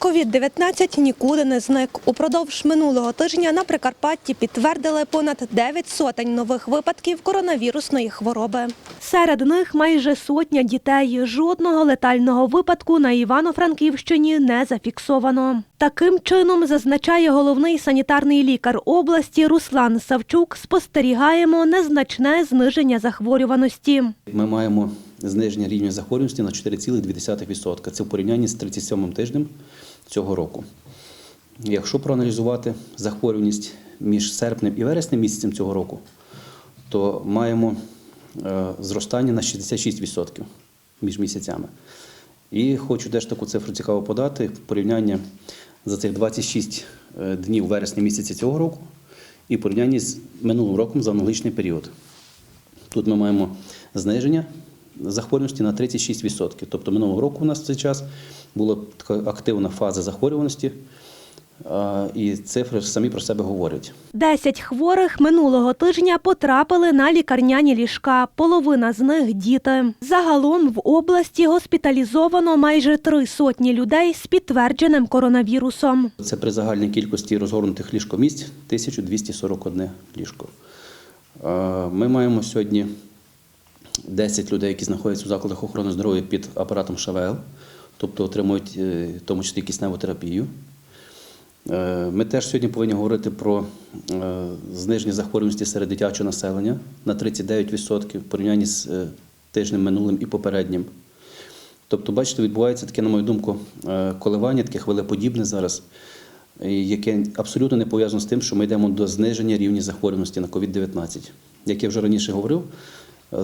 Ковід-19 нікуди не зник. Упродовж минулого тижня на Прикарпатті підтвердили понад 9 сотень нових випадків коронавірусної хвороби. Серед них майже сотня дітей. Жодного летального випадку на Івано-Франківщині не зафіксовано. Таким чином, зазначає головний санітарний лікар області Руслан Савчук, спостерігаємо незначне зниження захворюваності. Ми маємо зниження рівня захворюваності на 4,2%. Це в порівнянні з 37 тижнем цього року. Якщо проаналізувати захворюваність між серпнем і вереснем місяцем цього року, то маємо е, зростання на 66% між місяцями. І хочу теж таку цифру цікаво подати порівняння за цих 26 е, днів вересня місяця цього року і в порівнянні з минулим роком за аналогічний період. Тут ми маємо зниження захворюваності на 36%. Тобто минулого року у нас в цей час була така активна фаза захворюваності, і цифри самі про себе говорять. Десять хворих минулого тижня потрапили на лікарняні ліжка. Половина з них діти. Загалом в області госпіталізовано майже три сотні людей з підтвердженим коронавірусом. Це при загальній кількості розгорнутих ліжкомісць 1241 ліжко. Ми маємо сьогодні 10 людей, які знаходяться у закладах охорони здоров'я під апаратом ШВЛ, тобто отримують е, в тому числі кисневу терапію. Е, Ми теж сьогодні повинні говорити про е, зниження захворюваності серед дитячого населення на 39% в порівнянні з тижнем минулим і попереднім. Тобто, бачите, відбувається таке, на мою думку, коливання, таке хвилеподібне зараз, яке абсолютно не пов'язано з тим, що ми йдемо до зниження рівня захворюваності на COVID-19. Як я вже раніше говорив,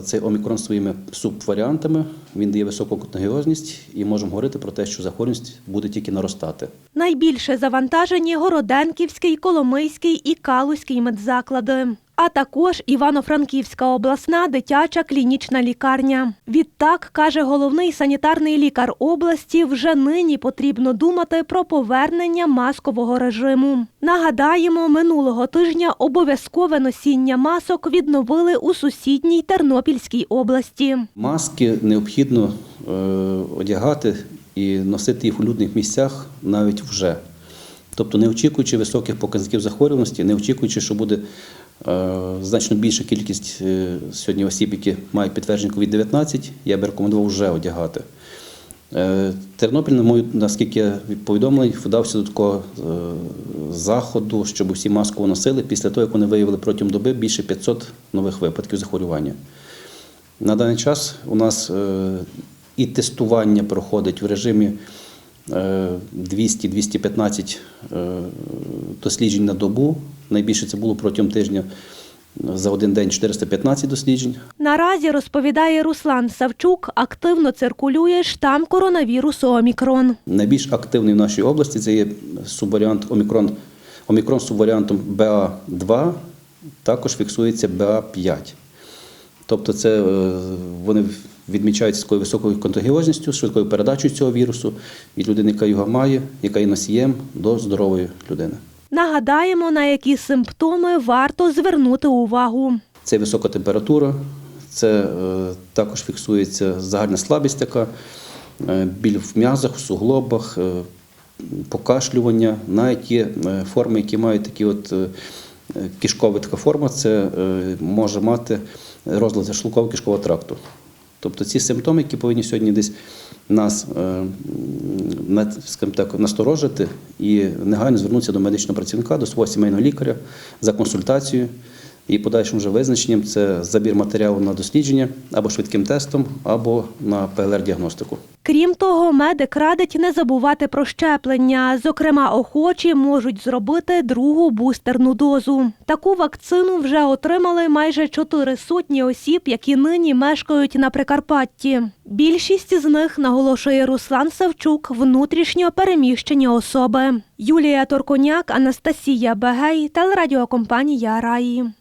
цей омікрон своїми субваріантами він дає високу контагіозність і можемо говорити про те, що захворюваність буде тільки наростати. Найбільше завантажені Городенківський, Коломийський і Калузький медзаклади. А також Івано-Франківська обласна дитяча клінічна лікарня. Відтак, каже головний санітарний лікар області, вже нині потрібно думати про повернення маскового режиму. Нагадаємо, минулого тижня обов'язкове носіння масок відновили у сусідній Тернопільській області. Маски необхідно е, одягати і носити їх у людних місцях навіть вже. Тобто, не очікуючи високих показників захворюваності, не очікуючи, що буде значно більша кількість е, сьогодні осіб, які мають підтвердження COVID-19, я би рекомендував вже одягати. Е, Тернопіль, на мою, наскільки я повідомлений, вдався до такого е, заходу, щоб усі маску носили після того, як вони виявили протягом доби більше 500 нових випадків захворювання. На даний час у нас е, і тестування проходить в режимі е, 200-215 е, досліджень на добу. Найбільше це було протягом тижня за один день 415 досліджень. Наразі розповідає Руслан Савчук, активно циркулює штам коронавірусу Омікрон. Найбільш активний в нашій області це є субваріант Омікрон. Омікрон з субваріантом БА2, також фіксується БА5. Тобто це е, вони відмічаються з такою високою контагіозністю, швидкою передачею цього вірусу від людини, яка його має, яка є носієм до здорової людини. Нагадаємо, на які симптоми варто звернути увагу. Це висока температура, це е, також фіксується загальна слабість, така, е, біль в м'язах, в суглобах, е, покашлювання. Навіть є форми, які мають такі от кишкова така форма, це може мати розлад шлунково кишкового тракту. Тобто ці симптоми, які повинні сьогодні десь нас е, скажімо так, насторожити і негайно звернутися до медичного працівника, до свого сімейного лікаря за консультацією. І подальшим вже визначенням це забір матеріалу на дослідження або швидким тестом, або на ПЛР-діагностику. Крім того, медик радить не забувати про щеплення. Зокрема, охочі можуть зробити другу бустерну дозу. Таку вакцину вже отримали майже чотири сотні осіб, які нині мешкають на Прикарпатті. Більшість з них, наголошує Руслан Савчук, внутрішньо переміщені особи. Юлія Торконяк, Анастасія Бегей, телерадіокомпанія Раї.